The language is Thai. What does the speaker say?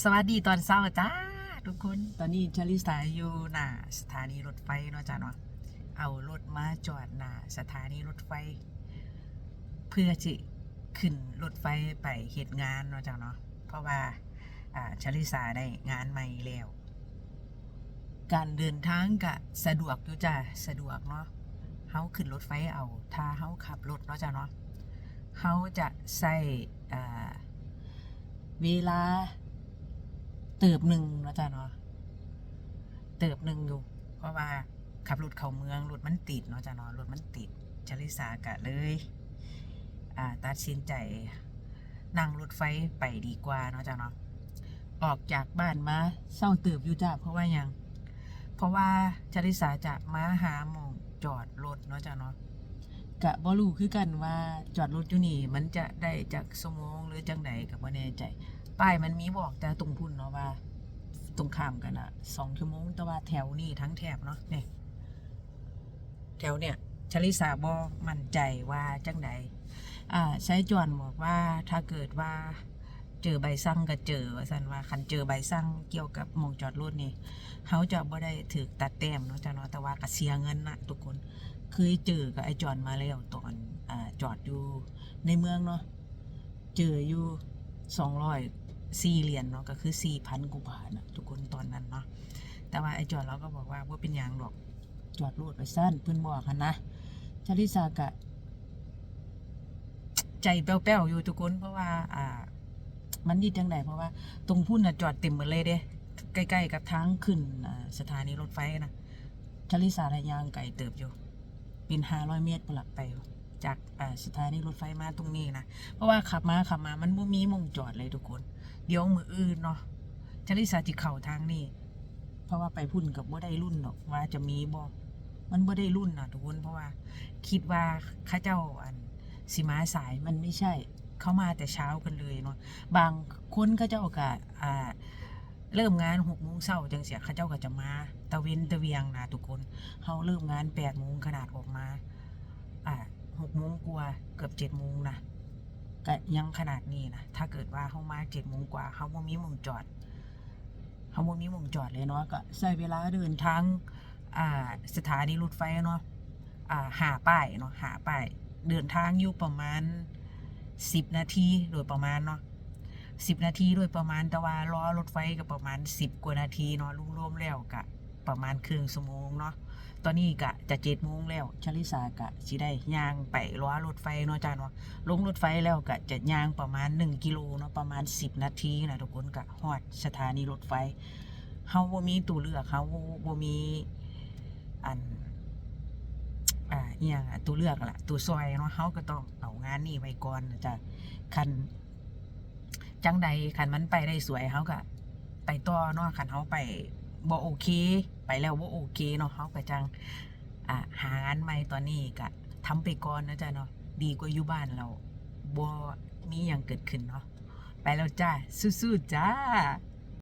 สวัสดีตอนเช้าจ้าทุกคน ตอนนี้ชลิสาอยู่หน้าสถานีรถไฟเนาะจ้าเนาะเอารถมาจอดหน้าสถานีรถไฟ เพื่อจะขึ้นรถไฟไปเหตุงานเนาะจ้าเนาะเพราะว่าอ่าชลิสาได้งานใหม่แล้วการเดินทางก็สะดวกอยู่จ้าสะดวกเนาะเฮาขึ้นรถไฟเอาถ้าเฮาขับรถเนาะจ้าเนาะเฮาจะใส่เวลา เติบหนึ่งนะจ้ะเนาะเติบหนึ่งอยู่ เพราะว่าขับรถเข้าเมืองรถมันติดเนาะจ้ะเนาะรถมันติดชลิสากะเลยอ่าตัดสินใจนั่งรถไฟไปดีกว่าเนาะจ้ะเนาะออกจากบ้านมาเศร้าเติบอยู่จ้ะเพราะว่ายัง เพราะว่าชลิสาจะมาหาหมองจอดรถเนาะจ้ะเนาะกะบ่รู้คือกันว่าจอดรถอยู่นี่มันจะได้จากสมองหรือจังใดกับบ่แน่ใจ ป้ายมันมีบอกแต่ตรงพุ่นเนาะว่า ตรงข้ามกันอะสองชั่วโมง แต่ว่าแถวนี้ทั้งแถบเนาะเนี่ยแถวเนี่ยชลิสาบอมั่นใจว่าจังใดอ่าใช้จวนบอกว่าถ้าเกิดว่าเจอใบสั่งก็เจอว่าสันว่าคันเจอใบสั่งเกี่ยวกับมองจอดรถนี่เขาจะบ่ได้ถือตัดแต้มเนาะจ้ะเนาะแต่ว่าก็เสียเงินนะทุกคนเคยเจอกับไอ้จอนมาแล้วตอนอจอดอยู่ในเมืองเนาะเจออยู่สองร้อย สี่เหรียญเนาะก็คือสี่พันกว่าบาทนะทุกคนตอนนั้นเนาะแต่ว่าไอ้จอดเราก็บอกว่าว่าเป็นอย่างหรอกจอดรถไปสั้นเพื่อนบอกกันนะชาลิซากะ ใจแป้วๆอยู่ทุกคนเพราะว่า อ่า มันดีจังไดเพราะว่า ตรงพุ่นน่ะจอดเต็มหมดเลยเด้ใกล้ ๆ กับทางขึ้นสถานีรถไฟนะชาลิซาระยางไก่เติบอยู่เป็นห้าร้อยเมตรปลักไปจากสถานีรถไฟมาตรงนี้นะ เพราะว่าขับมาขับมามันบ่มีมงจอดเลยทุกคน เดี๋ยวมืออื่นเนาะชลิสาจิเข่าทางนี่เพราะว่าไปพุ่นกับว่าได้รุ่นหรอกว่าจะมีบ่มันบ่ได้รุ่นนะทุกคนเพราะว่า คิดว่าข้าเจ้าอันสิมาสายมันไม่ใช่เขามาแต่เช้ากันเลยเนาะบางคนเขาเจ้าก็อ่าเริ่มงานหกโมงเช้าจังเสียเขาเจ้าก็จะมาตะเวนตะเวียงนะทุกคนเขาเริ่มงานแปดโมงขนาดออกมาอ่าหกโมงกว่าเกือบเจ็ดโมงนะ ก็ยังขนาดนี้นะถ้าเกิดว่าเขามาเจ็ดโมงกว่าเขาบ่มีมุงจอดเขาบ่มีมุงจอดเลยเนาะก็ใช้เวลาเดินทางอ่าสถานีรถไฟเนาะอ่าหาป้ายเนาะหาป้ายเดินทางอยู่ประมาณสิบนาทีโดยประมาณเนาะสิบนาทีโดยประมาณแต่ว่ารอรถไฟก็ประมาณสิบกว่านาทีเนาะรวมๆแล้วก็ ประมาณครึ่งชั่วโมงเนาะ ตอนนี้กะจะเจ็ดโมงแล้วชลิสากะสิได้ย่างไปล้อรถไฟเนาะจ้าเนาะลงรถไฟแล้วกะจะย่างประมาณ 1 กิโลเนาะประมาณ 10 นาทีนะทุกคนกะฮอดสถานีรถไฟเฮาบ่มีตัวเลือกเฮาบ่มีอันอ่าอหย่างอะตัวเลือกล่ะตัวซอยเนาะเฮาก็ต้องเอางานนี้ไว้ก่อนนะจ้ะคันจังใดคันมันไปได้สวยเฮาก็ไปต่อเนาะคันเฮาไป บ่โอเค ไปแล้วบ่โอเคเนาะเขาก็จังอะหางานใหม่ตอนนี้ก็ทำไปก่อนนะจ๊ะเนาะดีกว่าอยู่บ้านเราบ่มีอย่างเกิดขึ้นเนาะไปแล้วจ้าสู้ๆจ้า